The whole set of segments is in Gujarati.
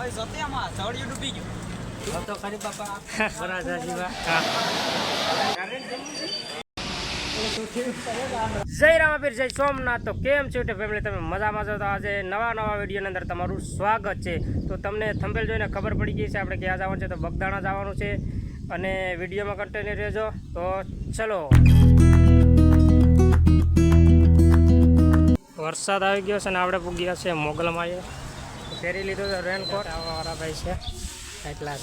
ભાઈ સત્યામાં ઝાડિયું ડૂબી ગયું. તો ખરી બાપા. જય રામાપીર જય સોમનાથ. તો કેમ છો ફેમિલી તમે મજામાં છો? તો આજે નવા નવા વિડીયોની અંદર તમારું સ્વાગત છે. તો તમને થંભેલ જોઈને ખબર પડી ગઈ છે આપણે ક્યાં જવાનું છે? તો બગદાણા જવાનું છે. અને વિડીયોમાં કન્ટિન્યુ રહેજો. તો ચલો. વરસાદ આવી ગયો છે ને આપણે પૂગ્યા છે મોગલમાં પહેરી લીધો છે રેનકોટ વાળા ભાઈ છે. એટલા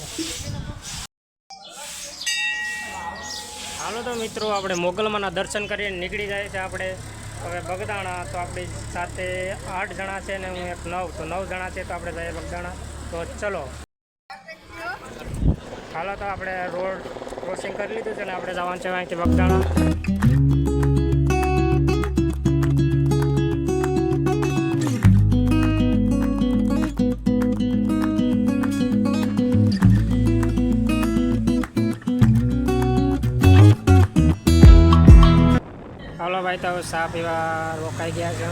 હાલો તો મિત્રો આપણે મોગલમાના દર્શન કરીને નીકળી જાય છે આપણે. હવે બગદાણા તો આપણી સાથે આઠ જણા છે ને હું એક નવ તો નવ જણા છે તો આપણે જઈએ બગદાણા. તો ચલો. હાલો તો આપણે રોડ ક્રોસિંગ કરી લીધું છે ને આપણે જવાનું છે અહીંથી બગદાણા. ભાઈ તો સાપ એવા રોકાઈ ગયા છે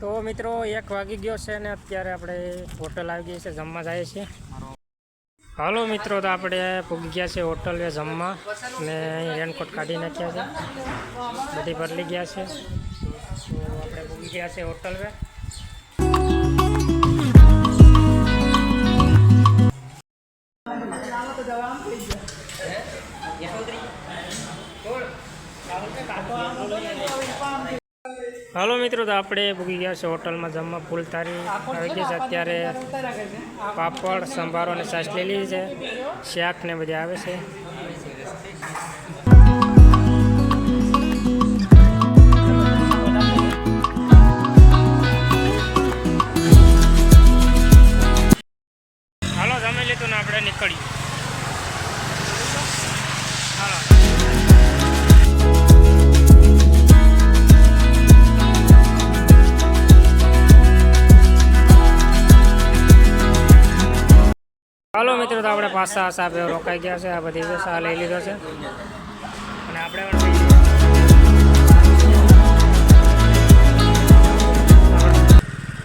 તો મિત્રો, એક વાગી ગયો છે ને અત્યારે આપણે હોટલ આવી ગઈ છે, જમવા જઈએ છીએ. હાલો મિત્રો, તો આપણે પૂગી ગયા છે હોટલ જમવા ને રેનકોટ કાઢી નાખ્યા છે. બધી બદલી ગયા છે. આપણે પૂગી ગયા છે હોટલ હાલો મિત્રો, તો આપણે ભૂગી ગયા છે હોટલમાં જમવા ફૂલ તારી. આવી છે અત્યારે પાપડ, સંભારો અને સાસ લઈ છે. શાક ને બધી આવે છે. હાલો મિત્રો, તો આપણે પાસ્તા સાહેબ રોકાઈ ગયા છે. આ બધી સા લઈ લીધો છે. અને આપણે પણ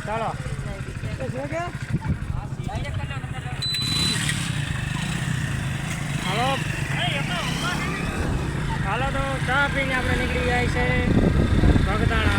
ચાલો. હાલો. હાલો, તો ચા પીને આપણે નીકળી જાય છે. બગદાણા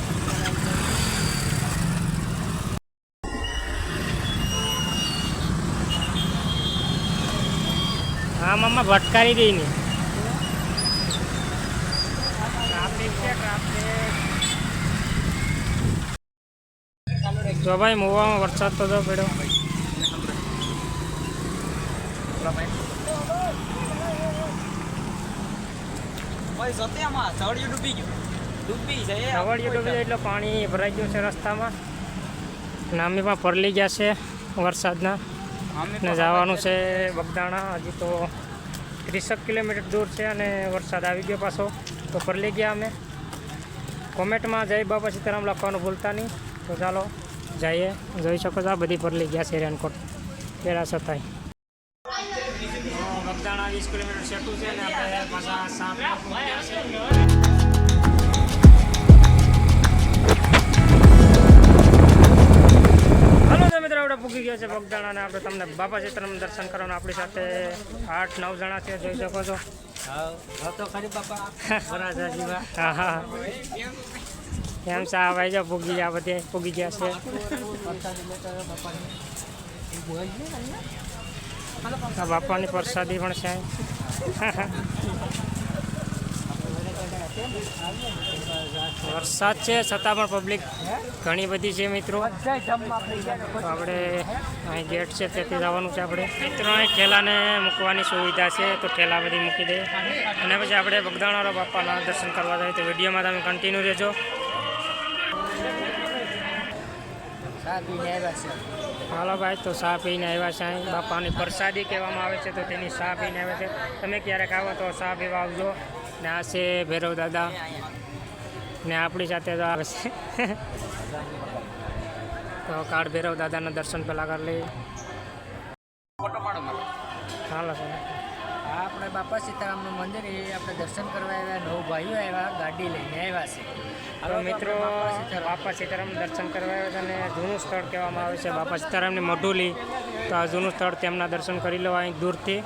મમ્મા ભટકારી ગઈ ને. ટ્રાફિક છે ટ્રાફિક જો ભાઈ મોવામાં વરસાદ તો જો પડ્યો. એટલે પાણી ભરાઈ ગયું છે રસ્તામાં. નામી પણ પરલી ગયા છે વરસાદના. ને જવાનું છે બગદાણા હજી તો ત્રીસેક કિલોમીટર દૂર છે અને વરસાદ આવી ગયો પાછો. તો પરલી ગયા અમે. કોમેન્ટમાં જય બાબા સીતારામ લખવાનું ભૂલતા નહીં. તો ચાલો, જઈએ. જોઈ શકો છો આ બધી પરલી ગયા છે રેનકોટ. પેલા છતાંય. વીસ કિલોમીટર સેટું છે અને આપણે પાછા સાત છે બગદાણા અને આપણે તમને બાપા સીતારામ દર્શન કરવાનું આપણી સાથે આઠ નવ જણા છે, જોઈ શકો છો. કેમ છે સા ભાઈ જો પૂગી ગયા બધે પૂગી ગયા છે. આ બાપાની પ્રસાદી પણ છે. વરસાદ છે, છતાં પણ પબ્લિક ઘણી બધી છે મિત્રો. આપણે અહીં ગેટ છે, ત્યાંથી જવાનું છે આપણે. મિત્રો, અહીં ઠેલાને મૂકવાની સુવિધા છે, તો ઠેલા બધી મૂકી દે. અને પછી આપણે બગદાણારા બાપાના દર્શન કરવા જાય તો વિડીયોમાં તમે કન્ટિન્યુ રહેજો. હાલો ભાઈ, તો શાહ પીને આવ્યા છે અહીં. બાપાની પ્રસાદી કહેવામાં આવે છે, તો તેની શાહ પીને આવ્યા છે. તમે ક્યારેક આવો તો શાહ પીવા આવજો. ને આ છે ભૈરવ દાદા. ને આપણી સાથે તો આવે છે. તો કાળ ભૈરવ દાદાના દર્શન પહેલાં કરી લઈએ. હાલો સર આપણે બાપા સીતારામનું મંદિર એ આપણે દર્શન કરવા આવ્યા. નવ ભાઈઓ આવ્યા ગાડી લઈને આવ્યા છે. હવે મિત્રો બાપા સીતારામ દર્શન કરવા આવ્યા અને જૂનું સ્થળ કહેવામાં આવે છે. બાપા સીતારામની મઢુલી. તો આ જૂનું સ્થળ તેમના દર્શન કરી લો અહીં દૂરથી.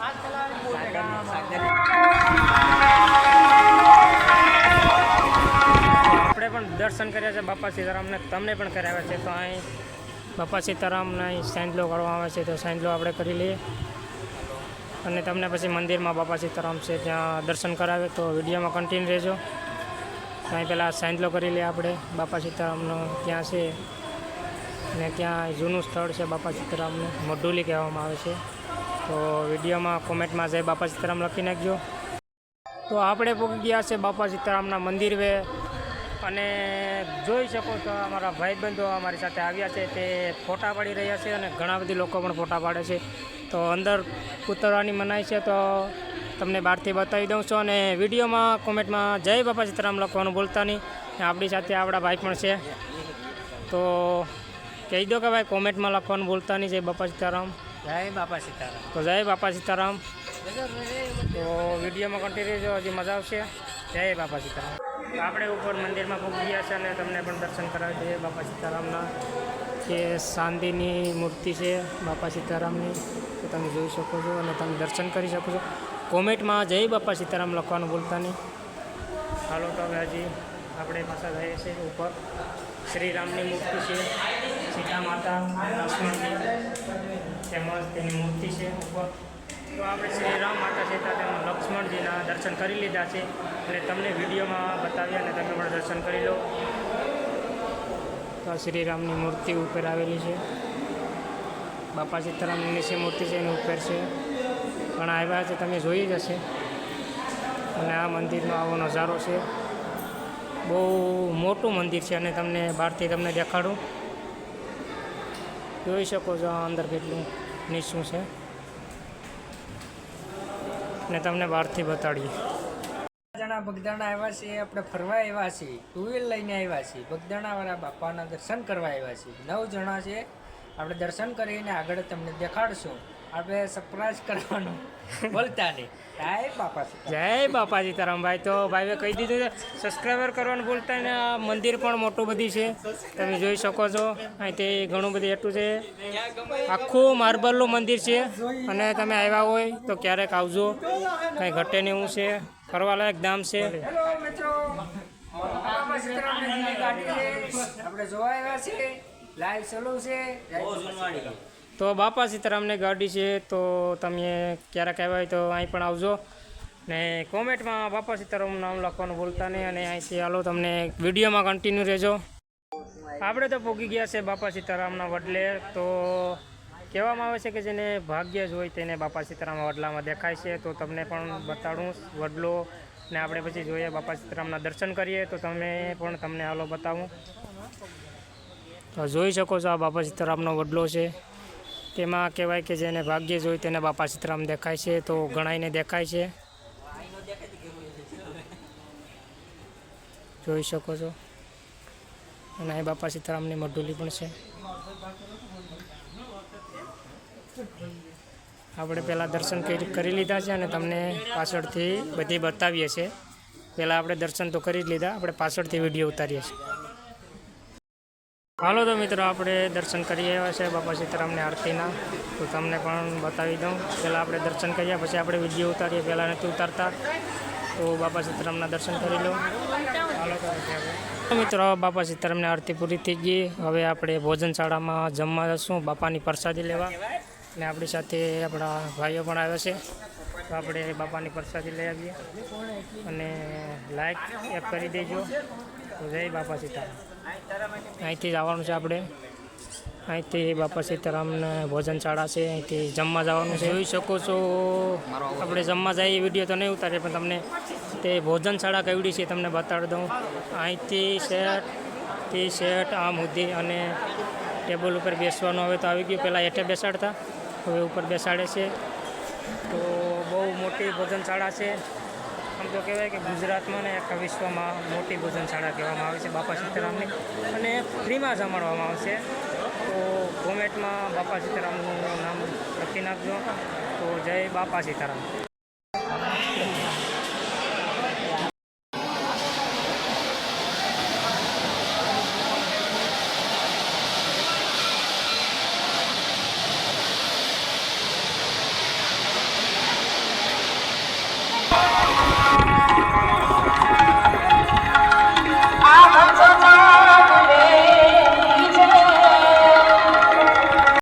દર્શન કર્યા છે બાપા સીતારામને, તમને પણ કરાવ્યા છે. તો અહીં બાપા સીતારામને અહીં સાંજલો કરવામાં આવે છે, તો સાંજલો આપણે કરી લઈએ. અને તમને પછી મંદિરમાં બાપા સીતારામ છે ત્યાં દર્શન કરાવે, તો વિડીયોમાં કન્ટિન્યુ રહેજો. અહીં પહેલાં સાંજલો કરી લઈએ આપણે. બાપા સીતારામનો ત્યાં છે ને ત્યાં જૂનું સ્થળ છે બાપા સીતારામનું, મઢુલી કહેવામાં આવે છે. તો વિડીયોમાં કોમેન્ટમાં જય બાપા સીતારામ લખી નાખજો. તો આપણે પહોંચી ગયા છે બાપા સીતારામના મંદિરે અને જોઈ શકો છો અમારા ભાઈબંધો અમારી સાથે આવ્યા છે તે ફોટા પાડી રહ્યા છે અને ઘણા બધી લોકો પણ ફોટા પાડે છે. તો અંદર ઉતરવાની મનાઈ છે તો તમને બહારથી બતાવી દઉં છું અને વિડીયોમાં કોમેન્ટમાં જય બાપા સીતારામ લખવાનું ભૂલતા નહીં. આપણી સાથે આપણા ભાઈ પણ છે. તો કહી દો કે ભાઈ કોમેન્ટમાં લખવાનું ભૂલતા નહીં જય બાપા સીતારામ. જય બાપા સીતારામ. તો જય બાપા સીતારામ. તો વિડીયોમાં કન્ટિન્યુ જો હજી મજા આવશે. જય બાપા સીતારામ. તો આપણે ઉપર મંદિરમાં પણ ગયા છે અને તમને પણ દર્શન કરાવી દઈએ. બાપા સીતારામના જે શાંતિની મૂર્તિ છે, બાપા સીતારામની, તો તમે જોઈ શકો છો અને તમે દર્શન કરી શકો છો. કોમેન્ટમાં જય બાપા સીતારામ લખવાનું ભૂલતા નહીં. હાલો, તો હજી આપણે પાછા જઈએ છીએ ઉપર. શ્રીરામની મૂર્તિ છે, સીતા માતા લક્ષ્મણજી તેમજ તેની મૂર્તિ છે ઉપર. તો આપણે શ્રી રામ માતા સીતા તેમજ લક્ષ્મણજીના દર્શન કરી લીધા છે. અને તમને વિડીયોમાં બતાવ્યા અને તમે પણ દર્શન કરી લો. તો આ શ્રીરામની મૂર્તિ ઉપર આવેલી છે. બાપા સીતારામની નીચે મૂર્તિ છે, એની ઉપર છે. પણ આવ્યા છે, તમે જોઈ જ હશે. અને આ મંદિરનો આવો નજારો છે. બહુ મોટું મંદિર છે અને તમને બહારથી તમને દેખાડું. જોઈ શકો છો અંદર કેટલું નીચું છે. ને તમને બહારથી બતાડીએ. જણા બગદાણા આવ્યા છે, આપણે ફરવા આવ્યા છીએ ટુ વ્હીલ લઈને આવ્યા છીએ બગદાણાવાળા બાપાના દર્શન કરવા આવ્યા છીએ નવ જણા છે, આપણે દર્શન કરીને આગળ તમને દેખાડશું. આપણે સરપ્રાઈઝ કરવાનું. બોલતા નહીં. જય બાપાજી. જય બાપાજી સીતારામ ભાઈ તો ભાઈએ કહી દીધું છે સબસ્ક્રાઈબર કરવાનું બોલતા ને આ મંદિર પણ મોટું બધી છે. તમે જોઈ શકો છો. અહીંથી ઘણું બધું એટલું છે. આખું માર્બલનું મંદિર છે. અને તમે આવ્યા હોય તો ક્યારેક આવજો. કંઈ ઘટે નહીં એવું છે. ફરવાલાયક ધામ છે. આપણે જોવા આવ્યા છે લાઈવ ચાલુ છે. તો બાપા સીતારામની ગાડી છે, તો તમે ક્યારેક આવ્યા હોય તો અહીં પણ આવજો. ને કોમેન્ટમાં બાપા સીતારામનું નામ લખવાનું ભૂલતા નહીં અને અહીંથી હાલો તમને વિડીયોમાં કન્ટિન્યુ રહેજો. આપણે તો પહોંચી ગયા છે બાપા સીતારામના વડલે, તો કહેવામાં આવે છે કે જેને ભાગ્ય જ હોય તેને બાપા સીતારામ વડલામાં દેખાય છે. તો તમને પણ બતાડું વડલો ને આપણે પછી જોઈએ બાપા સીતારામના દર્શન કરીએ, તો તમે પણ તમને હાલો બતાવું. તો જોઈ શકો છો આ બાપા સીતારામનો વડલો છે. તેમાં કહેવાય કે જેને ભાગ્ય જોઈ તેને બાપા સીતારામ દેખાય છે, તો ગણાઈને દેખાય છે. જોઈ શકો છો. અને અહીં બાપા સીતારામની મઢુલી પણ છે. આપણે પહેલાં દર્શન કરી લીધા છે અને તમને પાછળથી બધી બતાવીએ છીએ. પહેલાં આપણે દર્શન તો કરી જ લીધા, આપણે પાછળથી વીડિયો ઉતારીએ છીએ. હાલો તો મિત્રો, આપણે દર્શન કરી આવ્યા છે બાપા સીતારામની આરતીના. તો તમને પણ બતાવી દઉં. પહેલાં આપણે દર્શન કર્યા, પછી આપણે વીડિયો ઉતારીએ. પહેલાં નથી ઉતારતા. તો બાપા સીતારામના દર્શન કરી લો. હાલો તો મિત્રો, બાપા સીતારામની આરતી પૂરી થઈ ગઈ. હવે આપણે ભોજનશાળામાં જમવા જશું, બાપાની પ્રસાદી લેવા. અને આપણી સાથે આપણા ભાઈઓ પણ આવ્યા છે. તો આપણે બાપાની પ્રસાદી લઈ આવીએ. અને લાઈક એપ કરી દેજો. જય બાપા સીતારામ. અહીંથી જવાનું છે આપણે. અહીંથી બાપા સીતારામને ભોજનશાળા છે. અહીંથી જમવા જવાનું છે. જોઈ શકો છો, આપણે જમવા જઈએ, વીડિયો તો નહીં ઉતારીએ, પણ તમને તે ભોજનશાળા કેવડી છે તમને બતાડી દઉં. અહીંથી શેઠ, તે શેઠ આમ સુધી અને ટેબલ ઉપર બેસવાનું. હવે તો આવી ગયું પહેલાં હેઠે બેસાડતા. હવે ઉપર બેસાડે છે. તો બહુ મોટી ભોજનશાળા છે. આમ તો કહેવાય કે ગુજરાતમાં ને આખા વિશ્વમાં મોટી ભોજનશાળા કહેવામાં આવે છે, બાપા સીતારામની. અને ફ્રીમાં જમાડવામાં આવશે. તો કોમેન્ટમાં બાપા સીતારામનું નામ લખી નાખજો. તો જય બાપા સીતારામ.